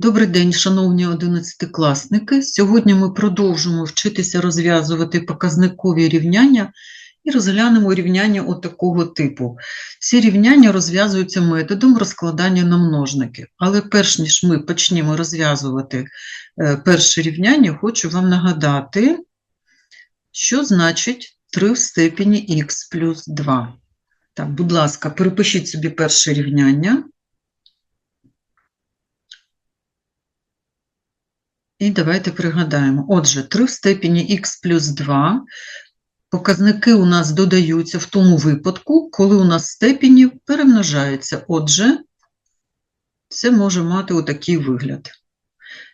Добрий день, шановні одинадцятикласники. Сьогодні ми продовжимо вчитися розв'язувати показникові рівняння і розглянемо рівняння отакого типу. Ці рівняння розв'язуються методом розкладання на множники. Але перш ніж ми почнемо розв'язувати е, перше рівняння, хочу вам нагадати, що значить 3 в степені х плюс 2. Так, будь ласка, перепишіть собі перше рівняння. І давайте пригадаємо. Отже, 3 в степені х плюс 2. Показники у нас додаються в тому випадку, коли у нас степені перемножаються. Отже, це може мати отакий вигляд.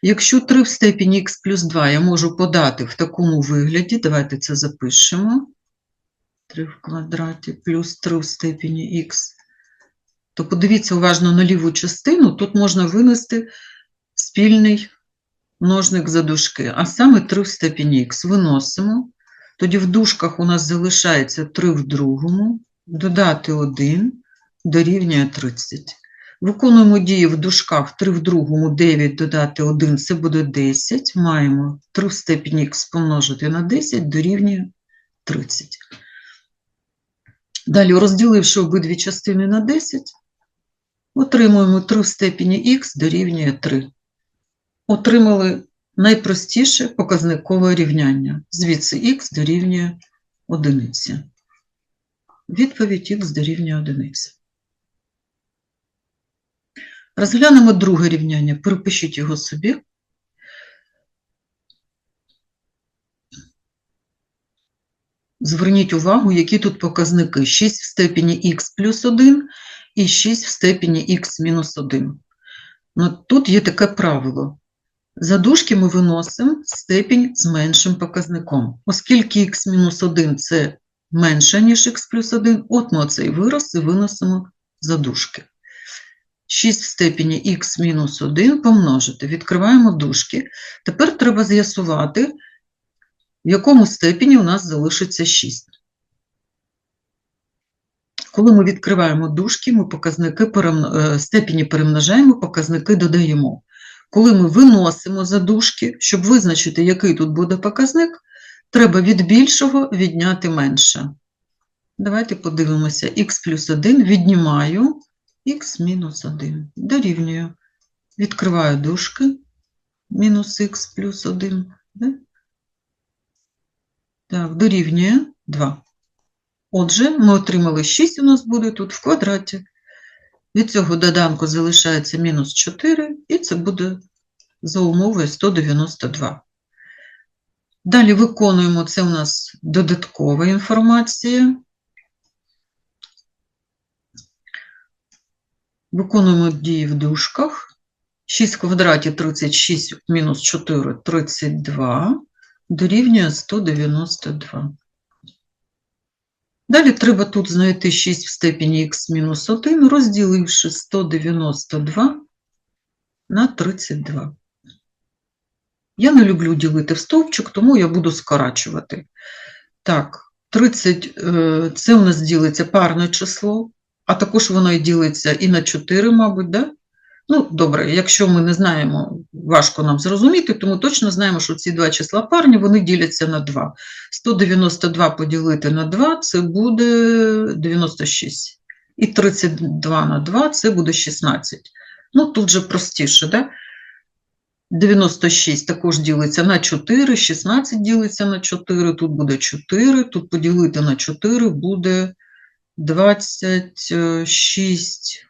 Якщо 3 в степені х плюс 2 я можу подати в такому вигляді, давайте це запишемо. 3 в квадраті плюс 3 в степені х, то подивіться уважно на ліву частину, тут можна винести спільний множник за дужки, а саме 3 в степені х виносимо. Тоді в дужках у нас залишається 3 в другому, додати 1 дорівнює 30. Виконуємо дії в дужках 3 в другому, 9 додати 1, це буде 10. Маємо 3 в степені х помножити на 10 дорівнює 30. Далі, розділивши обидві частини на 10, отримуємо 3 в степені х дорівнює 3 отримали найпростіше показникове рівняння. Звідси х дорівнює одиниці. Відповідь х дорівнює одиниці. Розглянемо друге рівняння. Перепишіть його собі. Зверніть увагу, які тут показники. 6 в степені х плюс 1 і 6 в степені х мінус 1. Ну, тут є таке правило. За дужки ми виносимо степінь з меншим показником. Оскільки х-1 це менше, ніж х плюс 1, от ми оцей вираз і виносимо за дужки. 6 в степені х-1 помножити. Відкриваємо дужки. Тепер треба з'ясувати, в якому степені у нас залишиться 6. Коли ми відкриваємо дужки, ми показники перемно... степені перемножаємо, показники додаємо. Коли ми виносимо задушки, щоб визначити, який тут буде показник, треба від більшого відняти менше. Давайте подивимося, х плюс 1 віднімаю х мінус 1. Дорівнюю. Відкриваю дужки, мінус х плюс 1. Так, дорівнює 2. Отже, ми отримали 6 у нас буде тут в квадраті. Від цього доданку залишається мінус 4, і це буде за умовою 192. Dалі виконуємо, це у нас додаткова інформація. Виконуємо дії в дужках. 6 в квадраті 36 мінус 4 – 32, дорівнює 192. Далі треба тут знайти 6 в степені х мінус 1, розділивши 192 на 32. Я не люблю ділити в стовпчик, тому я буду скорачувати. Так, 30 – це у нас ділиться парне число, а також воно і ділиться і на 4, мабуть, да? Ну, добре, якщо ми не знаємо, важко нам зрозуміти, то ми точно знаємо, що ці два числа парні, вони діляться на 2. 192 поділити на 2 – це буде 96. І 32 на 2 – це буде 16. Ну, тут же простіше, да? 96 також ділиться на 4, 16 ділиться на 4, тут буде 4, тут поділити на 4 буде 26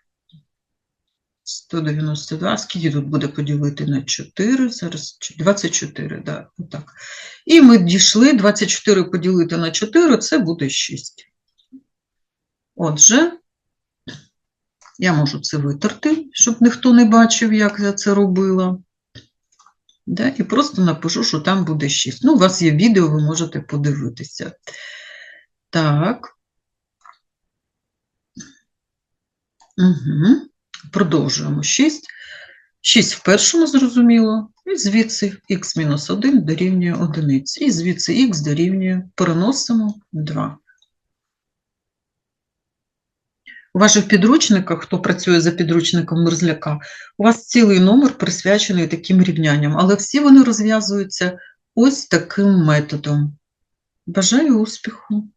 192. Скільки тут буде поділити на 4? Зараз 24, да, отак. І ми дійшли 24 поділити на 4, це буде 6. Отже, я можу це витерти, щоб ніхто не бачив, як я це робила. Да, і просто напишу, що там буде 6. Ну, у вас є відео, ви можете подивитися. Так. Угу. Продовжуємо 6. 6 в першому, зрозуміло, і звідси х-1 дорівнює 1. І звідси х дорівнює, переносимо 2. У ваших підручниках, хто працює за підручником Мерзляка, у вас цілий номер присвячений таким рівнянням, але всі вони розв'язуються ось таким методом. Бажаю успіху!